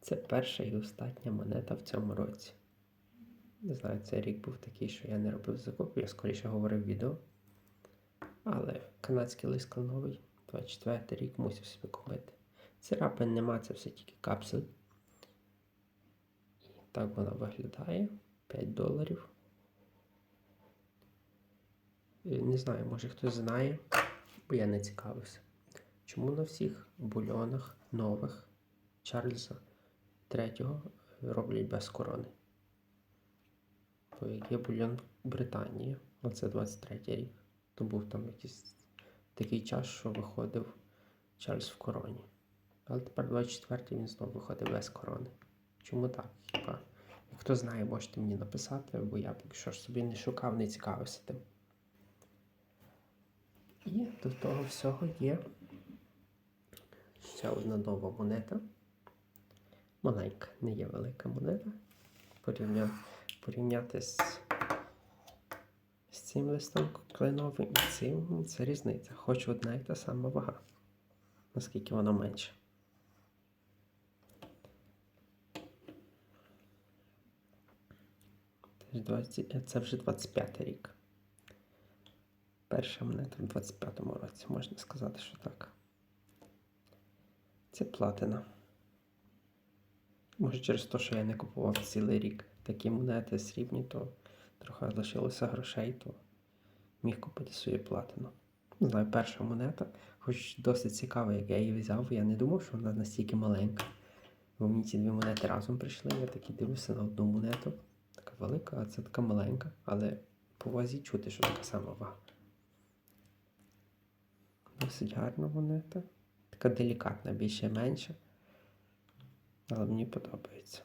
Це перша і остання монета в цьому році. Не знаю, цей рік був такий, що я не робив закупів, я скоріше говорив відео. Але канадський лист кленовий, 24 рік мусив собі купити. Царапин нема, це все тільки капсуль. І так вона виглядає. 5 доларів. Е, Не знаю, може хтось знає, бо я не цікавився. Чому на всіх бульонах нових Чарльза третього роблять без корони? Бо як є бульон Британії, оце 23 рік, то був там якийсь такий час, що виходив Чарльз в короні. Але тепер 24-й він знову виходить без корони. Чому так? Хіба? Як хто знає, можете мені написати, бо я поки що ж собі не шукав, не цікавився тим. І до того всього є ще одна нова монета. Маленька, не є велика монета. Порівня... Порівняти з, з цим листом кленовим і цим це різниця. Хоч одна і та сама вага. Наскільки вона менша. Це вже 25 рік. Перша монета в 25-му році, можна сказати, що так. Це платина. Може, через те, що я не купував цілий рік такі монети срібні, то трохи лишилося грошей, то міг купити собі платину. Не знаю, перша монета, хоч досить цікаво, як я її взяв, я не думав, що вона настільки маленька. Бо мені ці дві монети разом прийшли, я такий дивлюся на одну монету. Така велика, а це така маленька, але по вазі чути, що така сама вага. Досить гарна монета. Така делікатна, більше менша. Але мені подобається.